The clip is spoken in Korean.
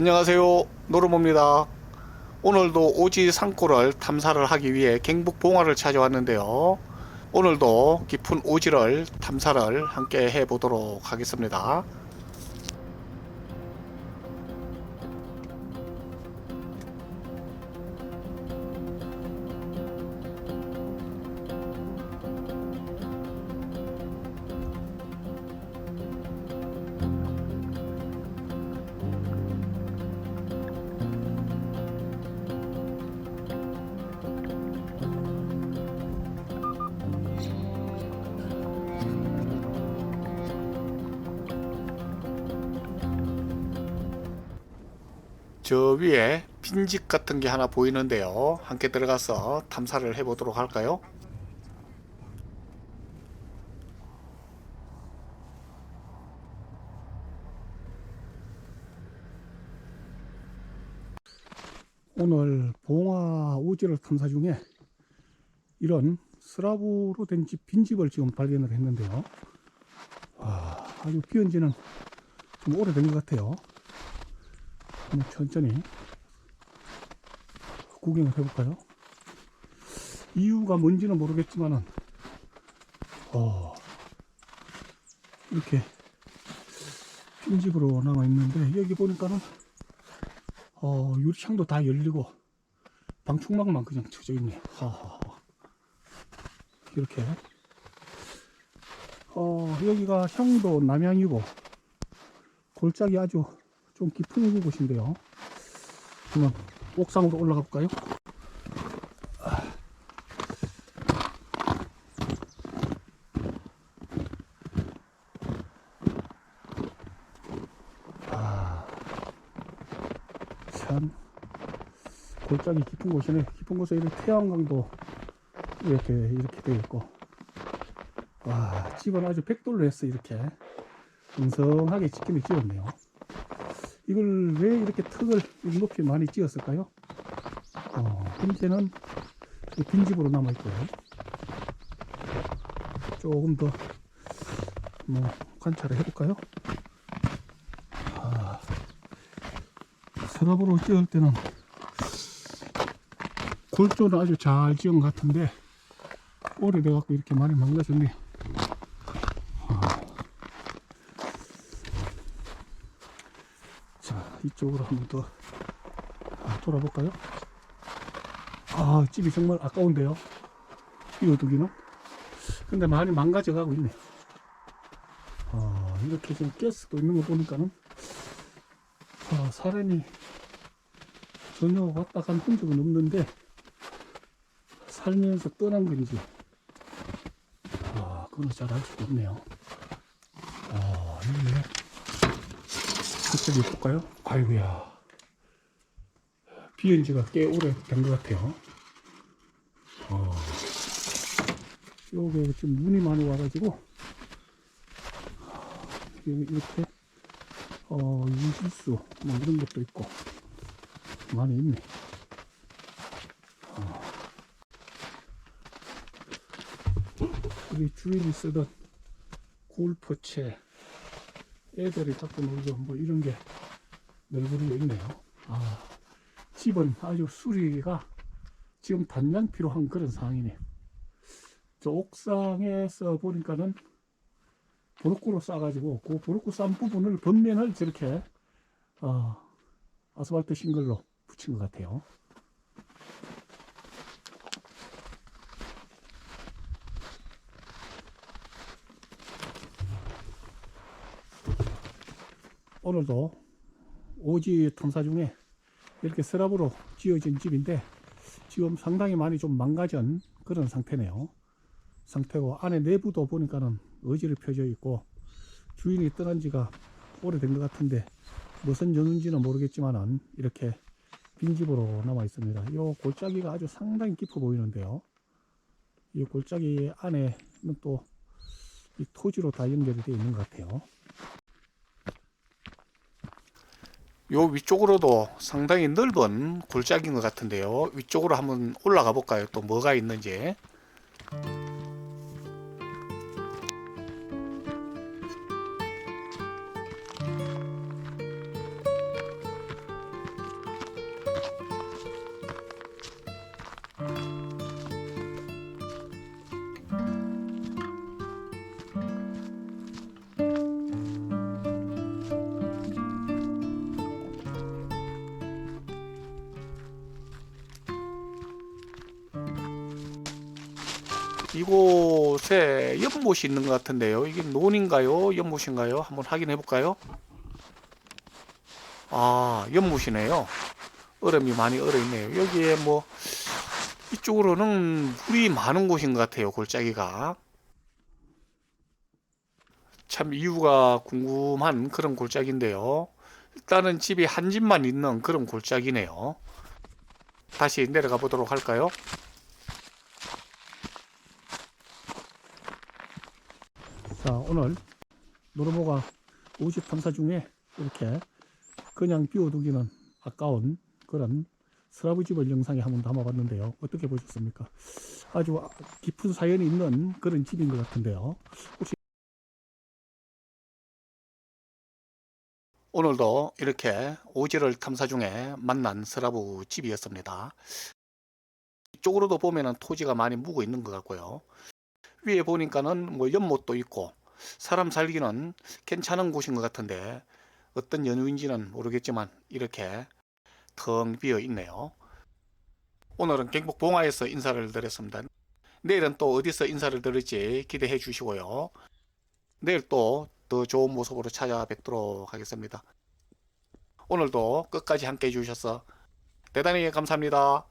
안녕하세요. 노르모입니다. 오늘도 오지 산골을 탐사를 하기 위해 경북 봉화를 찾아왔는데요. 오늘도 깊은 오지를 탐사를 함께 해 보도록 하겠습니다 저 위에 빈집 같은 게 하나 보이는데요 함께 들어가서 탐사를 해 보도록 할까요 오늘 봉화 오지를 탐사 중에 이런 스라브로 된 집, 빈집을 지금 발견을 했는데요. 와, 아주 비온 지는 좀 오래된 것 같아요. 한번 천천히 구경을 해볼까요? 이유가 뭔지는 모르겠지만은, 어, 이렇게 빈집으로 남아 있는데, 여기 보니까는 어, 유리창도 다 열리고 방충망만 그냥 쳐져 있네. 하하. 이렇게. 어, 여기가 형도 남양이고 골짜기 아주 좀 깊은 곳인데요. 한번 옥상으로 올라가 볼까요? 참 골짜기 깊은 곳이네. 깊은 곳에 이렇게 태양광도 이렇게 이렇게 되어 있고, 와 집은 아주 백돌로 했어 이렇게 웅성하게 지킴이 지었네요. 이걸 왜 이렇게 턱을 이 높이 많이 지었을까요? 어, 현재는 이 빈집으로 남아 있고요. 조금 더 뭐 관찰을 해볼까요? 아, 서랍으로 찍을 때는 골조는 아주 잘 지은 것 같은데 오래돼 갖고 이렇게 많이 망가졌네. 아. 자 이쪽으로 한번 더 아, 돌아볼까요? 아 집이 정말 아까운데요. 비워두기는. 근데 많이 망가져 가고 있네. 아 이렇게 좀 가스도 있는 거 보니까는 아, 사람이 전혀 왔다 간 흔적은 없는데 살면서 떠난 건지 아 그건 잘 알 수가 없네요 아 이게 저쪽에 볼까요? 아이고야. 비온 지가 꽤 오래 된 것 같아요. 어, 요게 지금 눈이 많이 와가지고. 이렇게. 어, 이실수, 뭐 이런 것도 있고, 많이 있네. 어. 우리 주인이 쓰던 골프채, 애들이 갖고 놀던 뭐 이런 게 널브리에 있네요. 아, 집은 아주 수리가 지금 단연 필요한 그런 상황이네요. 저 옥상에서 보니까는 브로코로 싸가지고 그 브로코 싼 부분을 겉면을 저렇게 어, 아스팔트 싱글로 붙인 것 같아요. 오늘도 오지 탐사 중에 이렇게 서랍으로 지어진 집인데 지금 상당히 많이 좀 망가진 그런 상태네요. 상태고 안에 내부도 보니까는 의지를 펴져 있고 주인이 떠난 지가 오래된 것 같은데 무슨 연인지는 모르겠지만은 이렇게 빈집으로 남아 있습니다. 이 골짜기가 아주 상당히 깊어 보이는데요. 이 골짜기 안에는 또 이 토지로 다 연결이 되어 있는 것 같아요. 요 위쪽으로도 상당히 넓은 골짜기인 것 같은데요. 위쪽으로 한번 올라가 볼까요? 또 뭐가 있는지. 이곳에 연못이 있는 것 같은데요. 이게 논인가요? 연못인가요? 한번 확인해 볼까요? 아, 연못이네요. 얼음이 많이 얼어 있네요. 여기에 뭐 이쪽으로는 물이 많은 곳인 것 같아요. 골짜기가. 참 이유가 궁금한 그런 골짜기인데요. 일단은 집이 한 집만 있는 그런 골짜기네요. 다시 내려가 보도록 할까요? 자, 오늘 노르모가 오집 탐사 중에 이렇게 그냥 비워두기는 아까운 그런 스라브 집을 영상에 한번 담아봤는데요. 어떻게 보셨습니까? 아주 깊은 사연이 있는 그런 집인 것 같은데요. 혹시 오늘도 이렇게 오지를 탐사 중에 만난 스라브 집이었습니다. 이쪽으로도 보면은 토지가 많이 묵어 있는 것 같고요. 위에 보니까는 뭐 연못도 있고 사람 살기는 괜찮은 곳인 것 같은데 어떤 연유인지는 모르겠지만 이렇게 텅 비어 있네요. 오늘은 경북 봉화에서 인사를 드렸습니다. 내일은 또 어디서 인사를 드릴지 기대해 주시고요. 내일 또 더 좋은 모습으로 찾아뵙도록 하겠습니다. 오늘도 끝까지 함께 해주셔서 대단히 감사합니다.